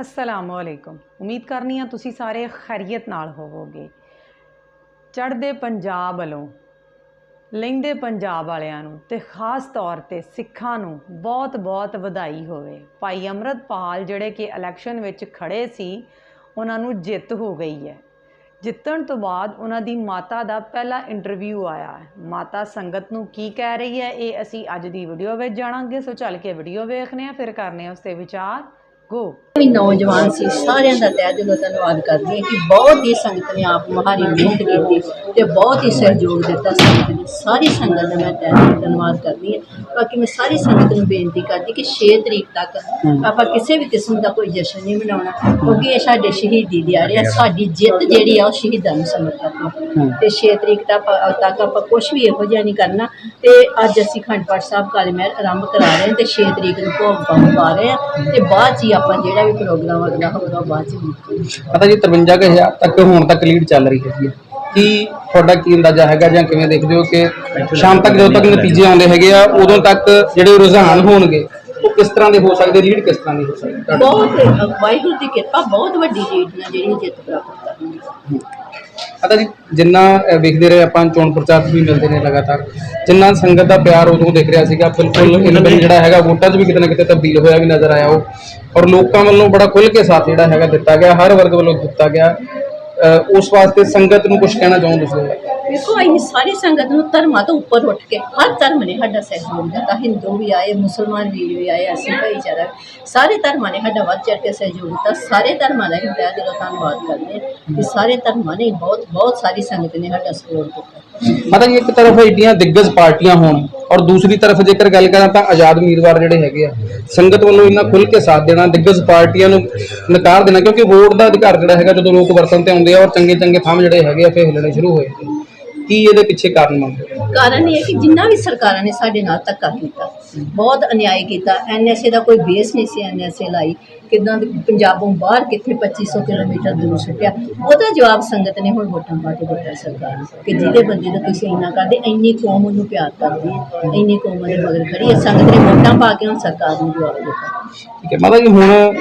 ਅਸਲਾਮ ਅਲੈਕੁਮ। ਉਮੀਦ ਕਰਨੀ ਆ ਤੁਸੀਂ ਸਾਰੇ ਖੈਰੀਅਤ ਨਾਲ ਹੋਵੋਗੇ। ਚੜ੍ਹਦੇ ਪੰਜਾਬ ਵੱਲੋਂ, ਲਹਿੰਦੇ ਪੰਜਾਬ ਵਾਲਿਆਂ ਨੂੰ ਤੇ ਖਾਸ ਤੌਰ ਤੇ ਸਿੱਖਾਂ ਨੂੰ ਬਹੁਤ-ਬਹੁਤ ਵਧਾਈ ਹੋਵੇ। ਭਾਈ ਅਮਰਤਪਾਲ ਜਿਹੜੇ ਕਿ ਇਲੈਕਸ਼ਨ ਵਿੱਚ ਖੜੇ ਸੀ, ਉਹਨਾਂ ਨੂੰ ਜਿੱਤ ਹੋ ਗਈ ਹੈ। ਜਿੱਤਣ ਤੋਂ ਬਾਅਦ ਉਹਨਾਂ ਦੀ ਮਾਤਾ ਦਾ ਪਹਿਲਾ ਇੰਟਰਵਿਊ ਆਇਆ ਹੈ। ਮਾਤਾ ਸੰਗਤ ਨੂੰ ਕੀ ਕਹਿ ਰਹੀ ਹੈ, ਇਹ ਅਸੀਂ ਅੱਜ ਦੀ ਵੀਡੀਓ ਵਿੱਚ ਜਾਣਾਂਗੇ। ਸੋ ਚੱਲ ਕੇ ਵੀਡੀਓ ਵੇਖਨੇ ਆ ਫਿਰ ਕਰਨੇ ਆ ਉਸ ਤੇ ਵਿਚਾਰ। ਗੋ ਵੀ ਨੌਜਵਾਨ ਸੀ ਸਾਰਿਆਂ ਦਾ ਤਹਿ ਦਿਲੋਂ ਧੰਨਵਾਦ ਕਰਦੀ ਹਾਂ ਕਿ ਬਹੁਤ ਹੀ ਸੰਗਤ ਨੇ ਆਪ ਮਹਾਰੀ ਮਿਹਨਤ ਕੀਤੀ ਤੇ ਬਹੁਤ ਹੀ ਸਹਿਯੋਗ ਦਿੱਤਾ ਸੰਗਤ ਨੇ। ਸਾਰੀ ਸੰਗਤ ਦਾ ਮੈਂ ਤਹਿ ਦਿਲੋਂ ਧੰਨਵਾਦ ਕਰਦੀ ਹਾਂ। ਬਾਕੀ ਮੈਂ ਸਾਰੀ ਸੰਗਤ ਨੂੰ ਬੇਨਤੀ ਕਰਦੀ ਕਿ 6 ਤਰੀਕ ਤੱਕ ਆਪਾਂ ਕਿਸੇ ਵੀ ਕਿਸਮ ਦਾ ਕੋਈ ਜਸ਼ਨ ਨਹੀਂ ਮਨਾਉਣਾ ਕਿਉਂਕਿ ਇਹ ਸਾਡੇ ਸ਼ਹੀਦੀ ਦਿਹਾੜੇ ਆ ਸਾਡੀ ਜਿੱਤ ਜਿਹੜੀ ਆ ਉਹ ਸ਼ਹੀਦਾਂ ਨੂੰ ਸਮਰਪਿਤ ਹੈ। ਤੇ 6 ਤਰੀਕ ਤੱਕ ਆਪਾਂ- ਤੱਕ ਆਪਾਂ ਕੁਝ ਵੀ ਇਹੋ ਜਿਹਾ ਨਹੀਂ ਕਰਨਾ। ਤੇ ਅੱਜ ਅਸੀਂ ਖੰਡ ਪਾਠ ਸਾਹਿਬ ਕਾਲੀ ਮਹਿਰ ਆਰੰਭ ਕਰਾ ਰਹੇ ਹਾਂ ਤੇ 6 ਤਰੀਕ ਨੂੰ ਭੋਗ ਪਾ ਰਹੇ ਹਾਂ ਤੇ ਬਾਅਦ ਹੀ ਆਪਾਂ ਜਿਹੜਾ ਵੀ ਪ੍ਰੋਗਰਾਮ ਅਗਲਾ ਹੋਊਗਾ ਬਾਅਦ 'ਚ ਦੇਖਾਂਗੇ। ਪਤਾ ਜੀ 53000 ਤੱਕ ਹੁਣ ਤੱਕ ਲੀਡ ਚੱਲ ਰਹੀ ਹੈ। ਕੀ ਤੁਹਾਡਾ ਕੀ ਅੰਦਾਜ਼ਾ ਹੈਗਾ ਜਾਂ ਕਿਵੇਂ ਦੇਖਦੇ ਹੋ ਕਿ ਸ਼ਾਮ ਤੱਕ ਜਦੋਂ ਤੱਕ ਨਤੀਜੇ ਆਉਂਦੇ ਹੈਗੇ ਆ ਉਦੋਂ ਤੱਕ ਜਿਹੜੇ ਰੁਝਾਨ ਹੋਣਗੇ ਉਹ ਕਿਸ ਤਰ੍ਹਾਂ ਦੇ ਹੋ ਸਕਦੇ ਲੀਡ ਕਿਸ ਤਰ੍ਹਾਂ ਦੀ ਹੋ ਸਕਦੀ ਬਹੁਤ ਵਾਹਿਗੁਰੂ ਦੀ ਕਿਰਪਾ ਬਹੁਤ ਵੱਡੀ ਲੀਡ ਨਾਲ ਜਿਹੜੀ ਜਿੱਤ ਪ੍ਰਾਪਤ ਕਰਨੀ ਪਤਾ ਜੀ, ਜਿੰਨਾ ਵੇਖਦੇ ਰਹੇ ਆਪਾਂ, ਚੋਣ ਪ੍ਰਚਾਰ 'ਚ ਵੀ ਮਿਲਦੇ ਨੇ ਲਗਾਤਾਰ। ਜਿੰਨਾ ਸੰਗਤ ਦਾ ਪਿਆਰ ਉਦੋਂ ਦਿਖ ਰਿਹਾ ਸੀਗਾ, ਬਿਲਕੁਲ ਇਹਨਾਂ ਜਿਹੜਾ ਹੈਗਾ, ਵੋਟਾਂ 'ਚ ਵੀ ਕਿਤੇ ਨਾ ਕਿਤੇ ਤਬਦੀਲ ਹੋਇਆ ਵੀ ਨਜ਼ਰ ਆਇਆ ਉਹ। ਔਰ ਲੋਕਾਂ ਵੱਲੋਂ ਬੜਾ ਖੁੱਲ੍ਹ ਕੇ ਸਾਥ ਜਿਹੜਾ ਹੈਗਾ ਦਿੱਤਾ ਗਿਆ, ਹਰ ਵਰਗ ਵੱਲੋਂ ਦਿੱਤਾ ਗਿਆ। ਉਸ ਵਾਸਤੇ ਸੰਗਤ ਨੂੰ ਕੁਝ ਕਹਿਣਾ ਚਾਹੋ ਤੁਸੀਂ ਵੇਖੋ ਅਸੀਂ ਸਾਰੀ ਸੰਗਤ ਨੂੰ ਧਰਮਾਂ ਤੋਂ ਉੱਪਰ ਉੱਠ ਕੇ ਹਰ ਧਰਮ ਨੇ ਸਾਡਾ ਸਹਿਯੋਗ ਦਿੱਤਾ। ਹਿੰਦੂ ਵੀ ਆਏ ਮੁਸਲਮਾਨ ਵੀਰ ਵੀ ਆਏ ਅਸੀਂ ਭਾਈਚਾਰਾ। ਸਾਰੇ ਧਰਮਾਂ ਨੇ ਸਾਡਾ ਵੱਧ ਚੜ ਕੇ ਸਹਿਯੋਗ ਦਿੱਤਾ। ਸਾਰੇ ਧਰਮਾਂ ਦਾ ਹੀ ਤਹਿ ਦਿਲੋਂ ਧੰਨਵਾਦ ਕਰਦੇ ਹਾਂ ਕਿ ਸਾਰੇ ਧਰਮਾਂ ਨੇ ਬਹੁਤ ਬਹੁਤ ਸਾਰੀ ਸੰਗਤ ਨੇ ਸਾਡਾ ਸਪੋਰਟ ਕੀਤਾ ਪਤਾ ਜੀ ਇੱਕ ਤਰਫ ਏਡੀਆਂ ਦਿੱਗਜ ਪਾਰਟੀਆਂ ਹੋਣ ਔਰ ਦੂਸਰੀ ਤਰਫ ਜੇਕਰ ਗੱਲ ਕਰਾਂ ਤਾਂ ਆਜ਼ਾਦ ਉਮੀਦਵਾਰ ਜਿਹੜੇ ਹੈਗੇ ਆ, ਸੰਗਤ ਵੱਲੋਂ ਇੰਨਾ ਖੁੱਲ੍ਹ ਕੇ ਸਾਥ ਦੇਣਾ, ਦਿੱਗਜ ਪਾਰਟੀਆਂ ਨੂੰ ਨਕਾਰ ਦੇਣਾ, ਕਿਉਂਕਿ ਵੋਟ ਦਾ ਅਧਿਕਾਰ ਜਿਹੜਾ ਹੈਗਾ ਜਦੋਂ ਲੋਕ ਵਰਤਨ ਤੇ ਆਉਂਦੇ ਆ ਔਰ ਚੰਗੇ ਚੰਗੇ ਥੰਮ ਜਿਹੜੇ ਹੈਗੇ ਆ ਫੇ ਹਿੱਲਣੇ ਸ਼ੁਰੂ ਹੋਏ ਕੀ ਇਹਦੇ ਪਿੱਛੇ ਕਾਰਨ ਮੰਨਦੇ ਕਾਰਨ ਇਹ ਹੈ ਕਿ ਜਿੰਨਾ ਵੀ ਸਰਕਾਰਾਂ ਨੇ ਸਾਡੇ ਨਾਲ ਧੱਕਾ ਕੀਤਾ, ਬਹੁਤ ਅਨਿਆਏ ਕੀਤਾ ਐਨਐਸਏ ਦਾ ਕੋਈ ਬੇਸ ਨਹੀਂ ਸੀ ਐਨਐਸਏ ਲਾਈ। ਕਿਦਾਂ ਪੰਜਾਬੋਂ ਬਾਹਰ ਕਿੱਥੇ 2500 ਕਿਲੋਮੀਟਰ ਦੂਰ ਸੁੱਟਿਆ, ਉਹਦਾ ਜਵਾਬ ਸੰਗਤ ਨੇ ਹੁਣ ਵੋਟਾਂ ਪਾ ਕੇ ਦਿੱਤਾ ਸਰਕਾਰ ਨੂੰ ਕਿ ਜਿਹਦੇ ਬੰਦੇ ਦਾ ਤੁਸੀਂ ਇੰਨਾ ਕਰਦੇ, ਇੰਨੀ ਕੌਮ ਉਹਨੂੰ ਪਿਆਰ ਕਰਦੀ ਹੈ, ਇੰਨੀ ਕੌਮ ਦੇ ਮਗਰ ਖੜੀ ਹੈ, ਸੰਗਤ ਨੇ ਵੋਟਾਂ ਪਾ ਕੇ ਹੁਣ ਸਰਕਾਰ ਨੂੰ ਜਵਾਬ ਦਿੱਤਾ। ਠੀਕ ਹੈ, ਮਾਤਾ ਜੀ, ਹੁਣ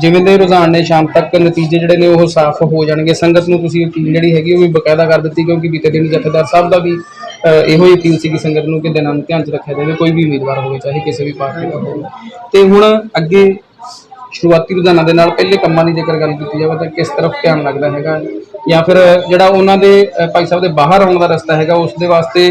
ਜਿਵੇਂ ਦੇ ਰੁਝਾਨ ਨੇ, ਸ਼ਾਮ ਤੱਕ ਨਤੀਜੇ ਜਿਹੜੇ ਨੇ ਉਹ ਸਾਫ਼ ਹੋ ਜਾਣਗੇ। ਸੰਗਤ ਨੂੰ ਤੁਸੀਂ ਅਪੀਲ ਜਿਹੜੀ ਹੈਗੀ ਉਹ ਵੀ ਬਕਾਇਦਾ ਕਰ ਦਿੱਤੀ, ਕਿਉਂਕਿ ਬੀਤੇ ਦਿਨ ਜਥੇਦਾਰ ਸਾਹਿਬ ਦਾ ਵੀ ਇਹੋ ਹੀ ਅਪੀਲ ਸੀ ਕਿ ਸੰਗਤ ਨੂੰ ਕਿ ਦਿਨਾਂ ਨੂੰ ਧਿਆਨ 'ਚ ਰੱਖਿਆ ਜਾਵੇ, ਕੋਈ ਵੀ ਉਮੀਦਵਾਰ ਹੋਵੇ, ਚਾਹੇ ਕਿਸੇ ਵੀ ਪਾਰਟੀ ਦਾ ਹੋਵੇ। ਤੇ ਹੁਣ ਅੱਗੇ ਸ਼ੁਰੂਆਤੀ ਰੁਝਾਨਾਂ ਦੇ ਨਾਲ ਪਹਿਲੇ ਕੰਮਾਂ ਦੀ ਜੇਕਰ ਗੱਲ ਕੀਤੀ ਜਾਵੇ ਤਾਂ ਕਿਸ ਤਰਫ ਧਿਆਨ ਲੱਗਦਾ ਹੈਗਾ? ਜਾਂ ਫਿਰ ਜਿਹੜਾ ਉਹਨਾਂ ਦੇ ਭਾਈ ਸਾਹਿਬ ਦੇ ਬਾਹਰ ਆਉਣ ਦਾ ਰਸਤਾ ਹੈਗਾ, ਉਸ ਦੇ ਵਾਸਤੇ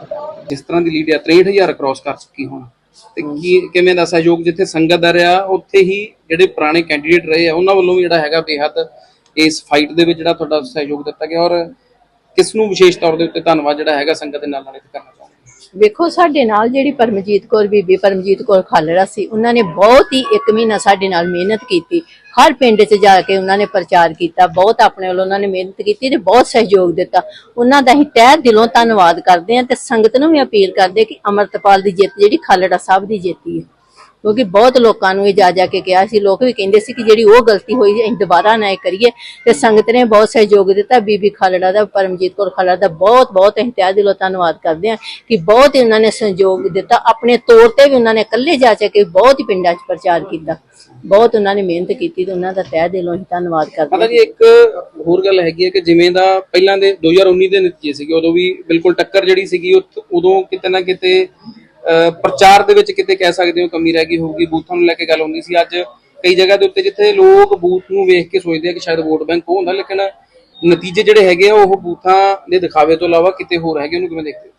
ਪਤਾ ਜਿਸ ਤਰ੍ਹਾਂ ਦੀ ਲੀਡ ਆ 63000 ਕ੍ਰਾਸ ਕਰ ਚੁੱਕੀ ਹੁਣ। ਤੇ ਕੀ, ਕਿਵੇਂ ਦਾ ਸਹਿਯੋਗ ਜਿੱਥੇ ਸੰਗਤ ਦਾ ਰਿਹਾ, ਉੱਥੇ ਹੀ ਜਿਹੜੇ ਪੁਰਾਣੇ ਕੈਂਡੀਡੇਟ ਰਹੇ ਆ, ਉਹਨਾਂ ਵੱਲੋਂ ਵੀ ਜਿਹੜਾ ਹੈਗਾ ਬੇਹੱਦ ਇਸ ਫਾਈਟ ਦੇ ਵਿੱਚ ਜਿਹੜਾ ਤੁਹਾਡਾ ਸਹਿਯੋਗ ਦਿੱਤਾ ਗਿਆ ਔਰ ਕਿਸ ਨੂੰ ਵਿਸ਼ੇਸ਼ ਤੌਰ ਦੇ ਉੱਤੇ ਧੰਨਵਾਦ ਜਿਹੜਾ ਹੈਗਾ ਸੰਗਤ ਦੇ ਨਾਲ ਨਾਲ ਕਰਨਾ ਚਾਹੁੰਦਾ ਵੇਖੋ, ਸਾਡੇ ਨਾਲ ਜਿਹੜੀ ਪਰਮਜੀਤ ਕੌਰ, ਬੀਬੀ ਪਰਮਜੀਤ ਕੌਰ ਖਾਲੜਾ ਸੀ, ਉਹਨਾਂ ਨੇ ਬਹੁਤ ਹੀ ਇੱਕ ਮਹੀਨਾ ਸਾਡੇ ਨਾਲ ਮਿਹਨਤ ਕੀਤੀ। ਹਰ ਪਿੰਡ 'ਚ ਜਾ ਕੇ ਉਹਨਾਂ ਨੇ ਪ੍ਰਚਾਰ ਕੀਤਾ, ਬਹੁਤ ਆਪਣੇ ਵੱਲੋਂ ਉਹਨਾਂ ਨੇ ਮਿਹਨਤ ਕੀਤੀ ਤੇ ਬਹੁਤ ਸਹਿਯੋਗ ਦਿੱਤਾ। ਉਹਨਾਂ ਦਾ ਅਸੀਂ ਤਹਿ ਦਿਲੋਂ ਧੰਨਵਾਦ ਕਰਦੇ ਹਾਂ ਤੇ ਸੰਗਤ ਨੂੰ ਵੀ ਅਪੀਲ ਕਰਦੇ ਕਿ ਅਮਰਤਪਾਲ ਦੀ ਜਿੱਤ, ਜਿਹੜੀ ਖਾਲੜਾ ਸਾਹਿਬ ਦੀ ਜਿੱਤੀ ਹੈ। ਕਿਉਂਕਿ ਬਹੁਤ ਲੋਕਾਂ ਨੂੰ ਇਹ ਜਾ ਜਾ ਕੇ ਕਿਹਾ ਸੀ। ਲੋਕ ਵੀ ਕਹਿੰਦੇ ਸੀ ਕਿ ਜਿਹੜੀ ਉਹ ਗਲਤੀ ਹੋਈ ਅਸੀਂ ਦੁਬਾਰਾ ਨਾ ਇਹ ਕਰੀਏ। ਤੇ ਸੰਗਤ ਨੇ ਬਹੁਤ ਸਹਿਯੋਗ ਦਿੱਤਾ। ਬੀਬੀ ਖਾਲੜਾ ਦਾ, ਪਰਮਜੀਤ ਕੌਰ ਖਾਲੜਾ ਦਾ ਬਹੁਤ ਬਹੁਤ ਅਸੀਂ ਦਿਲੋਂ ਧੰਨਵਾਦ ਕਰਦੇ ਹਾਂ ਕਿ ਬਹੁਤ ਹੀ ਨੇ ਸਹਿਯੋਗ ਦਿੱਤਾ। ਆਪਣੇ ਤੌਰ ਤੇ ਵੀ ਉਹਨਾਂ ਨੇ ਇਕੱਲੇ ਜਾ ਜਾ ਕੇ ਬਹੁਤ ਹੀ ਪਿੰਡਾਂ 'ਚ ਪ੍ਰਚਾਰ ਕੀਤਾ। ਬਹੁਤ ਉਹਨਾਂ ਨੇ ਮਿਹਨਤ ਕੀਤੀ ਤੇ ਉਹਨਾਂ ਦਾ ਤਹਿ ਦਿਲੋਂ ਹੀ ਧੰਨਵਾਦ ਕਰਦੇ ਪਤਾ ਹਾਂ ਜੀ, ਇੱਕ ਹੋਰ ਗੱਲ ਹੈਗੀ ਹੈ ਕਿ ਜਿਵੇਂ ਦਾ ਪਹਿਲਾਂ ਦੇ 2019 ਦੇ ਨਤੀਜੇ ਸੀਗੇ, ਉਦੋਂ ਵੀ ਬਿਲਕੁਲ ਟੱਕਰ ਜਿਹੜੀ ਸੀਗੀ ਉਦੋਂ ਕਿਤੇ ਨਾ ਕਿਤੇ ਪ੍ਰਚਾਰ ਦੇ ਵਿੱਚ ਕਿਤੇ ਕਹਿ ਸਕਦੇ ਹੋ ਕਮੀ ਰਹਿ ਗਈ ਹੋਊਗੀ ਬੂਥਾਂ ਨੂੰ ਲੈ ਕੇ ਗੱਲ ਹੁੰਦੀ ਸੀ। ਅੱਜ ਕਈ ਜਗ੍ਹਾ ਦੇ ਉੱਤੇ ਜਿੱਥੇ ਲੋਕ ਬੂਥ ਨੂੰ ਵੇਖ ਕੇ ਸੋਚਦੇ ਆ ਕਿ ਸ਼ਾਇਦ ਵੋਟ ਬੈਂਕ ਉਹ ਹੁੰਦਾ ਲੇਕਿਨ ਨਤੀਜੇ ਜਿਹੜੇ ਹੈਗੇ ਆ ਉਹ ਬੂਥਾਂ ਦੇ ਦਿਖਾਵੇ ਤੋਂ ਇਲਾਵਾ ਕਿਤੇ ਹੋਰ ਹੈਗੇ ਉਹਨੂੰ ਕਿਵੇਂ ਦੇਖਦੇ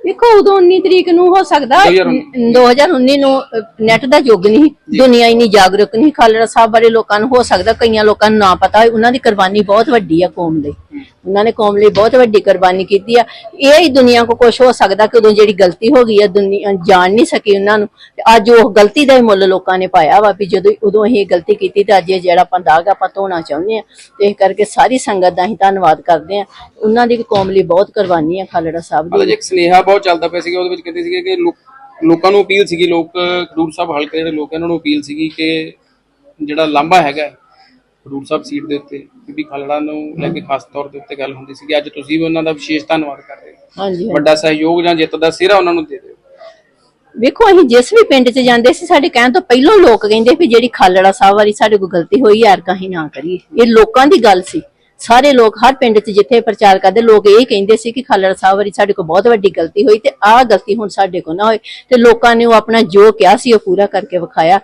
ਵੇਖੋ ਉਦੋਂ 19 ਤਰੀਕ ਨੂੰ ਹੋ ਸਕਦਾ 2019 2019 ਨੂੰ ਨੈਟ ਦਾ ਯੁੱਗ ਨਹੀਂ ਦੁਨੀਆ ਇੰਨੀ ਜਾਗਰੂਕ ਨਹੀਂ। ਖਾਲੜਾ ਸਾਹਿਬ ਬਾਰੇ ਲੋਕਾਂ ਨੂੰ ਹੋ ਸਕਦਾ ਕਈਆਂ ਲੋਕਾਂ ਨੂੰ ਨਾ ਪਤਾ ਉਹਨਾਂ ਦੀ ਕੁਰਬਾਨੀ ਬਹੁਤ ਵੱਡੀ ਆ ਕੌਮ ਲਈ ਉਹਨਾਂ ਨੇ ਕੌਮ ਲਈ ਬਹੁਤ ਵੱਡੀ ਕੁਰਬਾਨੀ ਕੀਤੀ ਆ। ਇਹ ਹੀ ਦੁਨੀਆ ਕੋ ਕੁਝ ਹੋ ਸਕਦਾ ਕਿ ਉਦੋਂ ਜਿਹੜੀ ਗਲਤੀ ਹੋ ਗਈ ਆ ਦੁਨੀਆ ਜਾਣ ਨਹੀਂ ਸਕੀ ਉਹਨਾਂ ਨੂੰ। ਤੇ ਅੱਜ ਉਹ ਗਲਤੀ ਦਾ ਹੀ ਮੁੱਲ ਲੋਕਾਂ ਨੇ ਪਾਇਆ ਵਾ ਵੀ ਜਦੋਂ ਉਦੋਂ ਇਹ ਗਲਤੀ ਕੀਤੀ ਤੇ ਅੱਜ ਇਹ ਜਿਹੜਾ ਆਪਾਂ ਦਾਗ ਆਪਾਂ ਧੋਣਾ ਚਾਹੁੰਦੇ ਆ। ਤੇ ਇਸ ਕਰਕੇ ਸਾਰੀ ਸੰਗਤ ਦਾ ਅਸੀਂ ਧੰਨਵਾਦ ਕਰਦੇ ਆ। ਉਹਨਾਂ ਦੀ ਵੀ ਕੌਮ ਲਈ ਬਹੁਤ ਕੁਰਬਾਨੀ ਆ ਖਾਲੜਾ ਸਾਹਿਬ ਦੀ। ਇੱਕ ਸੁਨੇਹਾ ਬਹੁਤ ਚੱਲਦਾ ਪਿਆ ਸੀਗਾ ਉਹਦੇ ਵਿੱਚ ਕਹਿੰਦੇ ਸੀਗੇ ਕਿ ਲੋਕਾਂ ਨੂੰ ਅਪੀਲ ਸੀਗੀ ਲੋਕ ਖਡੂਰ ਸਾਹਿਬ ਹਲਕੇ ਜਿਹੜੇ ਲੋਕ ਆ, ਨੂੰ ਅਪੀਲ ਸੀਗੀ ਕਿ ਜਿਹੜਾ ਲਾਂਭਾ ਹੈਗਾ ਖਡੂਰ ਸਾਹਿਬ ਸੀਟ ਦੇ ਉੱਤੇ ਬੀਬੀ ਖਾਲੜਾ ਨੂੰ ਲੈ ਕੇ ਖਾਸ ਤੌਰ ਦੇ ਉੱਤੇ ਗੱਲ ਹੁੰਦੀ ਸੀਗੀ। ਅੱਜ ਤੁਸੀਂ ਵੀ ਉਹਨਾਂ ਦਾ ਵਿਸ਼ੇਸ਼ ਧੰਨਵਾਦ ਕਰ ਰਹੇ ਹੋ। ਹਾਂਜੀ ਵੱਡਾ ਸਹਿਯੋਗ ਜਾਂ ਜਿੱਤ ਦਾ ਸਿਹਰਾ ਉਹਨਾਂ ਨੂੰ ਦੇ ਦਿਓ। ਵੇਖੋ ਅਸੀਂ ਜਿਸ ਵੀ ਪਿੰਡ 'ਚ ਜਾਂਦੇ ਸੀ ਸਾਡੇ ਕਹਿਣ ਤੋਂ ਪਹਿਲਾਂ ਲੋਕ ਕਹਿੰਦੇ ਵੀ ਜਿਹੜੀ ਖਾਲੜਾ ਸਾਹਿਬ ਵਾਲੀ ਸਾਡੇ ਕੋਲ ਗਲਤੀ ਹੋਈ ਯਾਰ ਕਹੀਂ ਨਾ ਕਰੀਏ। ਇਹ ਲੋਕਾਂ ਦੀ ਗੱਲ ਸੀ। ਸਾਰੇ ਲੋਕ ਹਰ ਪਿੰਡ 'ਚ ਜਿੱਥੇ ਪ੍ਰਚਾਰ ਕਰਦੇ ਲੋਕ ਇਹ ਕਹਿੰਦੇ ਸੀ ਕਿ ਖਾਲੜਾ ਸਾਹਿਬ ਵਾਲੀ ਸਾਡੇ ਕੋਲ ਬਹੁਤ ਵੱਡੀ ਗਲਤੀ ਹੋਈ ਤੇ ਆਹ ਗਲਤੀ ਹੁਣ ਸਾਡੇ ਕੋਲ ਨਾ ਹੋਏ। ਤੇ ਲੋਕਾਂ ਨੇ ਉਹ ਆਪਣਾ ਜੋ ਕਿਹਾ ਸੀ ਉਹ ਪੂਰਾ ਕਰਕੇ ਵਿਖਾਇਆ।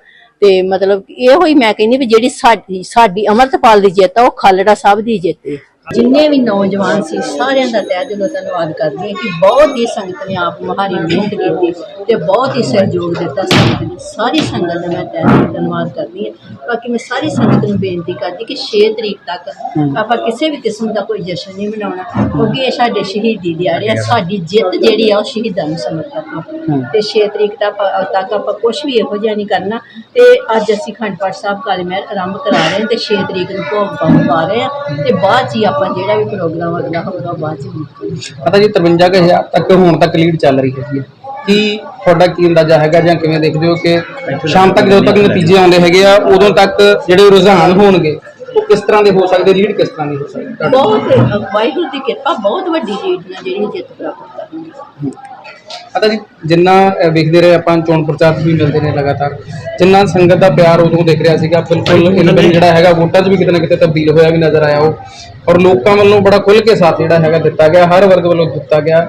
ਤੇ ਮਤਲਬ ਇਹੋ ਹੀ ਮੈਂ ਕਹਿੰਦੀ ਵੀ ਜਿਹੜੀ ਸਾਡੀ ਸਾਡੀ ਅਮਰਤਪਾਲ ਦੀ ਜਿੱਤ ਆ, ਉਹ ਖਾਲੜਾ ਸਾਹਿਬ ਦੀ ਜਿੱਤ। ਹੈ ਜਿੰਨੇ ਵੀ ਨੌਜਵਾਨ ਸੀ ਸਾਰਿਆਂ ਦਾ ਤਹਿ ਦਿਲੋਂ ਧੰਨਵਾਦ ਕਰਦੀ ਹਾਂ ਕਿ ਬਹੁਤ ਹੀ ਸੰਗਤ ਨੇ ਆਪ ਮਹਾਰੀ ਮਿਹਨਤ ਕੀਤੀ ਤੇ ਬਹੁਤ ਹੀ ਸਹਿਯੋਗ ਦਿੱਤਾ ਸੰਗਤ ਨੇ। ਸਾਰੀ ਸੰਗਤ ਦਾ ਮੈਂ ਤਹਿ ਦਿਲੋਂ ਧੰਨਵਾਦ ਕਰਦੀ ਹਾਂ। ਬਾਕੀ ਮੈਂ ਸਾਰੀ ਸੰਗਤ ਨੂੰ ਬੇਨਤੀ ਕਰਦੀ ਕਿ 6 ਤਰੀਕ ਤੱਕ ਆਪਾਂ ਕਿਸੇ ਵੀ ਕਿਸਮ ਦਾ ਕੋਈ ਜਸ਼ਨ ਨਹੀਂ ਮਨਾਉਣਾ ਕਿਉਂਕਿ ਇਹ ਸਾਡੇ ਸ਼ਹੀਦੀ ਦਿਹਾੜੇ ਆ ਸਾਡੀ ਜਿੱਤ ਜਿਹੜੀ ਆ ਉਹ ਸ਼ਹੀਦਾਂ ਨੂੰ ਸਮਰਪਿਤ ਹੈ। ਤੇ 6 ਤਰੀਕ ਤੱਕ ਆਪਾਂ- ਤੱਕ ਆਪਾਂ ਕੁਝ ਵੀ ਇਹੋ ਜਿਹਾ ਨਹੀਂ ਕਰਨਾ। ਤੇ ਅੱਜ ਅਸੀਂ ਖੰਡ ਪਾਠ ਸਾਹਿਬ ਕਾਲੀ ਮਹਿਰ ਆਰੰਭ ਕਰਾ ਰਹੇ ਹਾਂ ਤੇ 6 ਤਰੀਕ ਨੂੰ ਭੋਗ ਪਾਉਣ ਪਾ ਰਹੇ ਹਾਂ। ਤੇ ਬਾਅਦ ਚ ਹੀ ਆਪਾਂ ਜਿਹੜਾ ਵੀ ਪ੍ਰੋਗਰਾਮ ਅਗਲਾ ਹੋਊਗਾ ਬਾਅਦ ਚ ਦੇਖਾਂਗੇ ਪਤਾ ਜੀ 53000 ਤੱਕ ਹੁਣ ਤੱਕ ਲੀਡ ਚੱਲ ਰਹੀ ਹੈਗੀ ਹੈ। ਕੀ ਤੁਹਾਡਾ ਕੀ ਅੰਦਾਜ਼ਾ ਹੈਗਾ ਜਾਂ ਕਿਵੇਂ ਦੇਖਦੇ ਹੋ ਕਿ ਸ਼ਾਮ ਤੱਕ ਜਦੋਂ ਤੱਕ ਨਤੀਜੇ ਆਉਂਦੇ ਹੈਗੇ ਆ ਉਦੋਂ ਤੱਕ ਜਿਹੜੇ ਰੁਝਾਨ ਹੋਣਗੇ ਉਹ ਕਿਸ ਤਰ੍ਹਾਂ ਦੇ ਹੋ ਸਕਦੇ ਲੀਡ ਕਿਸ ਤਰ੍ਹਾਂ ਦੀ ਹੋ ਸਕਦੀ ਤੁਹਾਡੇ ਬਹੁਤ ਵਾਹਿਗੁਰੂ ਦੀ ਕਿਰਪਾ ਬਹੁਤ ਵੱਡੀ ਲੀਡ ਨਾਲ ਜਿਹੜੀ ਜਿੱਤ ਪ੍ਰਾਪਤ ਕਰਾਂਗੇ ਪਤਾ ਜੀ ਜਿੰਨਾ ਵੇਖਦੇ ਰਹੇ ਆਪਾਂ ਚੋਣ ਪ੍ਰਚਾਰ 'ਚ ਵੀ ਮਿਲਦੇ ਨੇ ਲਗਾਤਾਰ। ਜਿੰਨਾ ਸੰਗਤ ਦਾ ਪਿਆਰ ਉਦੋਂ ਦਿਖ ਰਿਹਾ ਸੀਗਾ ਬਿਲਕੁਲ ਇਹਨਾਂ ਦਿਨ ਜਿਹੜਾ ਹੈਗਾ ਵੋਟਾਂ 'ਚ ਵੀ ਕਿਤੇ ਨਾ ਕਿਤੇ ਤਬਦੀਲ ਹੋਇਆ ਵੀ ਨਜ਼ਰ ਆਇਆ ਉਹ। ਔਰ ਲੋਕਾਂ ਵੱਲੋਂ ਬੜਾ ਖੁੱਲ੍ਹ ਕੇ ਸਾਥ ਜਿਹੜਾ ਹੈਗਾ ਦਿੱਤਾ ਗਿਆ ਹਰ ਵਰਗ ਵੱਲੋਂ ਦਿੱਤਾ ਗਿਆ।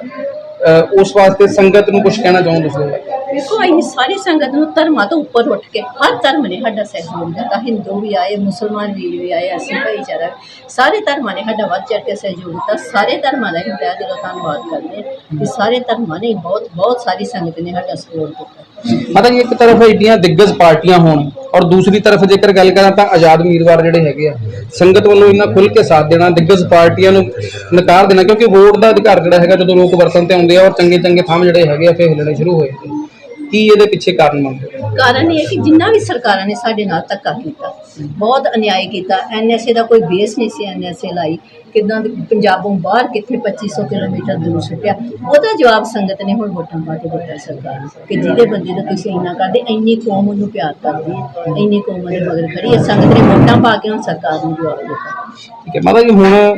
ਉਸ ਵਾਸਤੇ ਸੰਗਤ ਨੂੰ ਕੁਝ ਕਹਿਣਾ ਚਾਹੁੰਦੇ ਤੁਸੀਂ ਵੇਖੋ ਅਸੀਂ ਸਾਰੀ ਸੰਗਤ ਨੂੰ ਧਰਮਾਂ ਤੋਂ ਉੱਪਰ ਉੱਠ ਕੇ, ਹਰ ਧਰਮ ਨੇ ਸਾਡਾ ਸਹਿਯੋਗ ਦਿੱਤਾ। ਹਿੰਦੂ ਵੀ ਆਏ, ਮੁਸਲਮਾਨ ਵੀਰ ਵੀ ਆਏ, ਅਸੀਂ ਭਾਈਚਾਰਾ ਸਾਰੇ ਧਰਮਾਂ ਨੇ ਸਾਡਾ ਵੱਧ ਚੜ੍ਹ ਕੇ ਸਹਿਯੋਗ ਦਿੱਤਾ। ਸਾਰੇ ਧਰਮਾਂ ਦਾ ਹੀ ਤਹਿ ਦਿਲੋਂ ਧੰਨਵਾਦ ਕਰਦੇ ਹਾਂ ਕਿ ਸਾਰੇ ਧਰਮਾਂ ਨੇ ਬਹੁਤ ਬਹੁਤ ਸਾਰੀ ਸੰਗਤ ਨੇ ਸਾਡਾ ਸਪੋਰਟ ਦਿੱਤਾ। ਮਾਤਾ ਜੀ, ਇੱਕ ਤਰਫ ਏਡੀਆਂ ਦਿੱਗਜ ਪਾਰਟੀਆਂ ਹੋਣ ਔਰ ਦੂਸਰੀ ਤਰਫ ਜੇਕਰ ਗੱਲ ਕਰਾਂ ਤਾਂ ਆਜ਼ਾਦ ਉਮੀਦਵਾਰ ਜਿਹੜੇ ਹੈਗੇ ਆ, ਸੰਗਤ ਵੱਲੋਂ ਇੰਨਾ ਖੁੱਲ੍ਹ ਕੇ ਸਾਥ ਦੇਣਾ, ਦਿੱਗਜ ਪਾਰਟੀਆਂ ਨੂੰ ਨਕਾਰ ਦੇਣਾ, ਕਿਉਂਕਿ ਵੋਟ ਦਾ ਅਧਿਕਾਰ ਜਿਹੜਾ ਹੈਗਾ ਜਦੋਂ ਲੋਕ ਵਰਤਨ ਤੇ ਆਉਂਦੇ ਆ ਔਰ ਚੰਗੇ ਚੰਗੇ ਥਾਂ ਜਿਹੜੇ ਹੈਗੇ ਆ, ਫੇਰ ਹਿੱਲਣੇ ਸ਼ੁਰੂ ਹੋਏ। ਕੀ ਇਹਦੇ ਪਿੱਛੇ ਕਾਰਨ ਮੰਨਦੇ ਹੋ? ਕਾਰਨ ਇਹ ਹੈ ਕਿ ਜਿੰਨਾ ਵੀ ਸਰਕਾਰਾਂ ਨੇ ਸਾਡੇ ਨਾਲ ਧੱਕਾ ਕੀਤਾ ਬਹੁਤ ਅਨਿਆਏ ਕੀਤਾ ਐਨਐਸਏ ਦਾ ਕੋਈ ਬੇਸ ਨਹੀਂ ਸੀ ਐਨਐਸਏ ਲਾਈ ਕਿਦਾਂ ਪੰਜਾਬੋਂ ਬਾਹਰ ਕਿੱਥੇ 2500 ਕਿਲੋਮੀਟਰ ਦੂਰ ਸੁੱਟਿਆ ਉਹਦਾ ਜਵਾਬ ਸੰਗਤ ਨੇ ਹੁਣ ਵੋਟਾਂ ਪਾ ਕੇ ਦਿੱਤਾ ਸਰਕਾਰ ਨੂੰ ਕਿ ਜਿਹਦੇ ਬੰਦੇ ਦਾ ਤੁਸੀਂ ਇੰਨਾ ਕਰਦੇ ਇੰਨੀ ਕੌਮ ਉਹਨੂੰ ਪਿਆਰ ਕਰਦੀ ਹੈ ਇੰਨੀ ਕੌਮ ਉਹਦੇ ਮਗਰ ਖੜੀ ਹੈ ਸੰਗਤ ਨੇ ਵੋਟਾਂ ਪਾ ਕੇ ਹੁਣ ਸਰਕਾਰ ਨੂੰ ਜਵਾਬ ਦਿੱਤਾ ਠੀਕ ਹੈ ਮਾਤਾ ਜੀ ਹੁਣ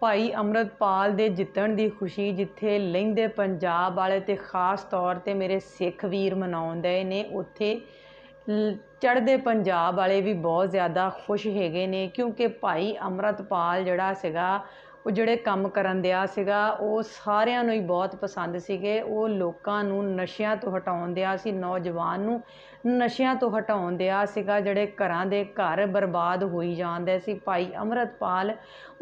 ਭਾਈ ਅੰਮ੍ਰਿਤਪਾਲ ਦੇ ਜਿੱਤਣ ਦੀ ਖੁਸ਼ੀ ਜਿੱਥੇ ਲਹਿੰਦੇ ਪੰਜਾਬ ਵਾਲੇ ਤੇ ਖਾਸ ਤੌਰ ਤੇ ਮੇਰੇ ਸਿੱਖ ਵੀਰ ਮਨਾਉਂਦੇ ਨੇ, ਉੱਥੇ ਲ- ਚੜ੍ਹਦੇ ਪੰਜਾਬ ਵਾਲੇ ਵੀ ਬਹੁਤ ਜ਼ਿਆਦਾ ਖੁਸ਼ ਹੈਗੇ ਨੇ ਕਿਉਂਕਿ ਭਾਈ ਅੰਮ੍ਰਿਤਪਾਲ ਜਿਹੜਾ ਸੀਗਾ ਉਹ ਜਿਹੜੇ ਕੰਮ ਕਰਨ ਦਿਆ ਸੀਗਾ, ਉਹ ਸਾਰਿਆਂ ਨੂੰ ਹੀ ਬਹੁਤ ਪਸੰਦ ਸੀਗੇ। ਉਹ ਲੋਕਾਂ ਨੂੰ ਨਸ਼ਿਆਂ ਤੋਂ ਹਟਾਉਣ ਦਿਆ ਸੀ, ਨੌਜਵਾਨ ਨੂੰ ਨਸ਼ਿਆਂ ਤੋਂ ਹਟਾਉਣ ਦਿਆ ਸੀਗਾ, ਜਿਹੜੇ ਘਰਾਂ ਦੇ ਘਰ ਬਰਬਾਦ ਹੋਈ ਜਾਂਦੇ ਸੀ। ਭਾਈ ਅੰਮ੍ਰਿਤਪਾਲ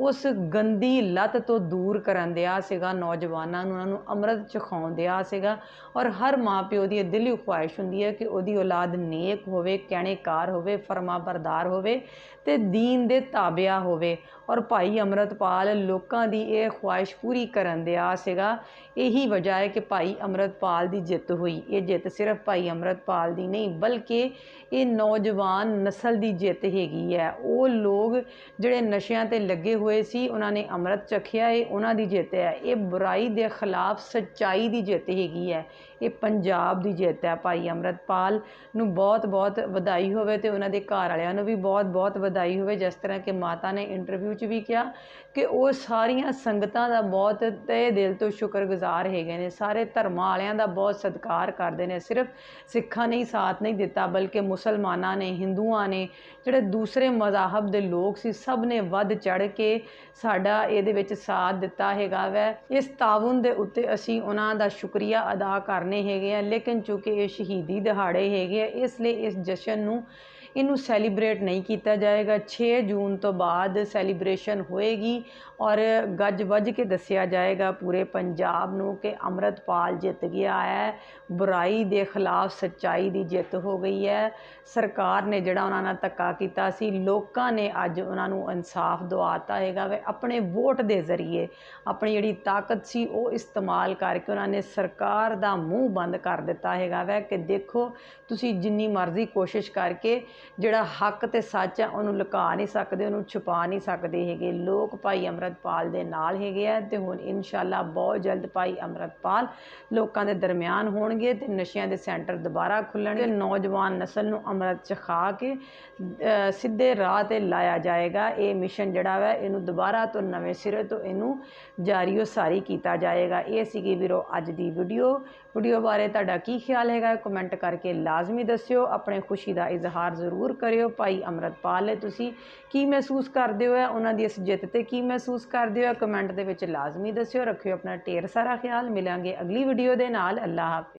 ਉਸ ਗੰਦੀ ਲੱਤ ਤੋਂ ਦੂਰ ਕਰਨ ਦਿਆ ਸੀਗਾ, ਨੌਜਵਾਨਾਂ ਨੂੰ, ਉਹਨਾਂ ਨੂੰ ਅੰਮ੍ਰਿਤ ਚਖਾਉਣ ਦਿਆ ਸੀਗਾ ਔਰ ਹਰ ਮਾਂ ਪਿਓ ਦੀ ਇਹ ਦਿਲੀ ਖੁਆਇਸ਼ ਹੁੰਦੀ ਹੈ ਕਿ ਉਹਦੀ ਔਲਾਦ ਨੇਕ ਹੋਵੇ, ਕਹਿਣੇਕਾਰ ਹੋਵੇ, ਫਰਮਾਬਰਦਾਰ ਹੋਵੇ ਤੇ ਦੀਨ ਦੇ ਤਾਬਿਆ ਹੋਵੇ। ਔਰ ਭਾਈ ਅੰਮ੍ਰਿਤਪਾਲ ਲੋਕਾਂ ਦੀ ਇਹ ਖੁਆਇਸ਼ ਪੂਰੀ ਕਰਨ ਦੇ ਆ ਸੀਗਾ। ਇਹੀ ਵਜ੍ਹਾ ਹੈ ਕਿ ਭਾਈ ਅੰਮ੍ਰਿਤਪਾਲ ਦੀ ਜਿੱਤ ਹੋਈ। ਇਹ ਜਿੱਤ ਸਿਰਫ ਭਾਈ ਅੰਮ੍ਰਿਤਪਾਲ ਦੀ ਨਹੀਂ, ਬਲਕਿ ਇਹ ਨੌਜਵਾਨ ਨਸਲ ਦੀ ਜਿੱਤ ਹੈਗੀ ਹੈ। ਉਹ ਲੋਕ ਜਿਹੜੇ ਨਸ਼ਿਆਂ ਤੇ ਲੱਗੇ ਹੋਏ ਸੀ, ਉਹਨਾਂ ਨੇ ਅੰਮ੍ਰਿਤ ਚਖਿਆ ਇਹ ਉਹਨਾਂ ਦੀ ਜਿੱਤ ਹੈ। ਇਹ ਬੁਰਾਈ ਦੇ ਖਿਲਾਫ ਸੱਚਾਈ ਦੀ ਜਿੱਤ ਹੈਗੀ ਹੈ। ਇਹ ਪੰਜਾਬ ਦੀ ਜਿੱਤ ਹੈ। ਭਾਈ ਅੰਮ੍ਰਿਤਪਾਲ ਨੂੰ ਬਹੁਤ ਬਹੁਤ ਵਧਾਈ ਹੋਵੇ ਤੇ ਉਹਨਾਂ ਦੇ ਘਰ ਵਾਲਿਆਂ ਨੂੰ ਵੀ ਬਹੁਤ ਬਹੁਤ ਵਧਾਈ ਹੋਵੇ, ਜਿਸ ਤਰ੍ਹਾਂ ਕਿ ਮਾਤਾ ਨੇ ਇੰਟਰਵਿਊ 'ਚ ਵੀ ਕਿਹਾ। ਕਿ ਉਹ ਸਾਰੀਆਂ ਸੰਗਤਾਂ ਦਾ ਬਹੁਤ ਤਹਿ ਦਿਲ ਤੋਂ ਸ਼ੁਕਰਗੁਜ਼ਾਰ ਹੈਗੇ ਨੇ। ਸਾਰੇ ਧਰਮਾਂ ਵਾਲਿਆਂ ਦਾ ਬਹੁਤ ਸਤਿਕਾਰ ਕਰਦੇ ਨੇ। ਸਿਰਫ ਸਿੱਖਾਂ ਨੇ ਹੀ ਸਾਥ ਨਹੀਂ ਦਿੱਤਾ, ਬਲਕਿ ਮੁਸਲਮਾਨਾਂ ਨੇ, ਹਿੰਦੂਆਂ ਨੇ, ਜਿਹੜੇ ਦੂਸਰੇ ਮਜ਼ਾਹਬ ਦੇ ਲੋਕ ਸੀ, ਸਭ ਨੇ ਵੱਧ ਚੜ ਕੇ ਸਾਡਾ ਇਹਦੇ ਵਿੱਚ ਸਾਥ ਦਿੱਤਾ ਹੈਗਾ ਵੈ। ਇਸ ਤਾਵਨ ਦੇ ਉੱਤੇ ਅਸੀਂ ਉਹਨਾਂ ਦਾ ਸ਼ੁਕਰੀਆ ਅਦਾ ਕਰਨੇ ਹੈਗੇ ਆ। ਲੇਕਿਨ ਚੂੰਕਿ ਇਹ ਸ਼ਹੀਦੀ ਦਿਹਾੜੇ ਹੈਗੇ ਆ, ਇਸ ਲਈ ਇਸ ਜਸ਼ਨ ਨੂੰ ਇਹਨੂੰ ਸੈਲੀਬ੍ਰੇਟ ਨਹੀਂ ਕੀਤਾ ਜਾਏਗਾ। ਛੇ ਜੂਨ ਤੋਂ ਬਾਅਦ ਸੈਲੀਬ੍ਰੇਸ਼ਨ ਹੋਏਗੀ ਔਰ ਗੱਜ ਵੱਜ ਕੇ ਦੱਸਿਆ ਜਾਏਗਾ ਪੂਰੇ ਪੰਜਾਬ ਨੂੰ ਕਿ ਅੰਮ੍ਰਿਤਪਾਲ ਜਿੱਤ ਗਿਆ ਹੈ, ਬੁਰਾਈ ਦੇ ਖਿਲਾਫ ਸੱਚਾਈ ਦੀ ਜਿੱਤ ਹੋ ਗਈ ਹੈ। ਸਰਕਾਰ ਨੇ ਜਿਹੜਾ ਉਹਨਾਂ ਨਾਲ ਧੱਕਾ ਕੀਤਾ ਸੀ, ਲੋਕਾਂ ਨੇ ਅੱਜ ਉਹਨਾਂ ਨੂੰ ਇਨਸਾਫ ਦਿਵਾਤਾ ਹੈਗਾ ਵੇ, ਆਪਣੇ ਵੋਟ ਦੇ ਜ਼ਰੀਏ। ਆਪਣੀ ਜਿਹੜੀ ਤਾਕਤ ਸੀ, ਉਹ ਇਸਤੇਮਾਲ ਕਰਕੇ ਉਹਨਾਂ ਨੇ ਸਰਕਾਰ ਦਾ ਮੂੰਹ ਬੰਦ ਕਰ ਦਿੱਤਾ ਹੈਗਾ ਵੈ ਕਿ ਦੇਖੋ, ਤੁਸੀਂ ਜਿੰਨੀ ਮਰਜ਼ੀ ਕੋਸ਼ਿਸ਼ ਕਰਕੇ ਜਿਹੜਾ ਹੱਕ ਤੇ ਸੱਚ ਹੈ, ਉਹਨੂੰ ਲੁਕਾ ਨਹੀਂ ਸਕਦੇ, ਉਹਨੂੰ ਛੁਪਾ ਨਹੀਂ ਸਕਦੇ ਹੈਗੇ। ਲੋਕ ਭਾਈ ਅੰਮ੍ਰਿਤਪਾਲ ਦੇ ਨਾਲ ਹੈਗੇ ਆ ਤੇ ਹੁਣ ਇਨਸ਼ਾਅੱਲਾ ਬਹੁਤ ਜਲਦ ਭਾਈ ਅੰਮ੍ਰਿਤਪਾਲ ਲੋਕਾਂ ਦੇ ਦਰਮਿਆਨ ਹੋਣਗੇ ਤੇ ਨਸ਼ਿਆਂ ਦੇ ਸੈਂਟਰ ਦੁਬਾਰਾ ਖੁੱਲਣਗੇ ਨੌਜਵਾਨ ਨਸਲ ਨੂੰ ਅੰਮ੍ਰਿਤ ਚਖਾ ਕੇ ਸਿੱਧੇ ਰਾਹ ਤੇ ਲਾਇਆ ਜਾਏਗਾ। ਇਹ ਮਿਸ਼ਨ ਜਿਹੜਾ ਵਾ ਇਹਨੂੰ ਦੁਬਾਰਾ ਤੋਂ ਨਵੇਂ ਸਿਰੇ ਤੋਂ ਇਹਨੂੰ ਜਾਰੀ ਉਸਾਰੀ ਕੀਤਾ ਜਾਏਗਾ। ਇਹ ਸੀਗੀ ਵੀਰੋ ਅੱਜ ਦੀ ਵੀਡੀਓ। ਵੀਡੀਓ ਬਾਰੇ ਤੁਹਾਡਾ ਕੀ ਖਿਆਲ ਹੈਗਾ ਕਮੈਂਟ ਕਰਕੇ ਲਾਜ਼ਮੀ ਦੱਸਿਓ। ਆਪਣੇ ਖੁਸ਼ੀ ਦਾ ਇਜ਼ਹਾਰ ਜ਼ਰੂਰ ਕਰਿਓ। ਭਾਈ ਅੰਮ੍ਰਿਤਪਾਲ ਤੁਸੀਂ ਕੀ ਮਹਿਸੂਸ ਕਰਦੇ ਹੋ ਉਹਨਾਂ ਦੀ ਇਸ ਜਿੱਤ ਤੇ ਕੀ ਮਹਿਸੂਸ ਕਰਦੇ ਹੋ? ਕਮੈਂਟ ਦੇ ਵਿੱਚ ਲਾਜ਼ਮੀ ਦੱਸਿਓ, ਰੱਖਿਓ ਆਪਣਾ ਢੇਰ ਸਾਰਾ ਖਿਆਲ। ਮਿਲਾਂਗੇ ਅਗਲੀ ਵੀਡੀਓ ਦੇ ਨਾਲ। ਅੱਲਾ ਹਾਫਿਜ਼।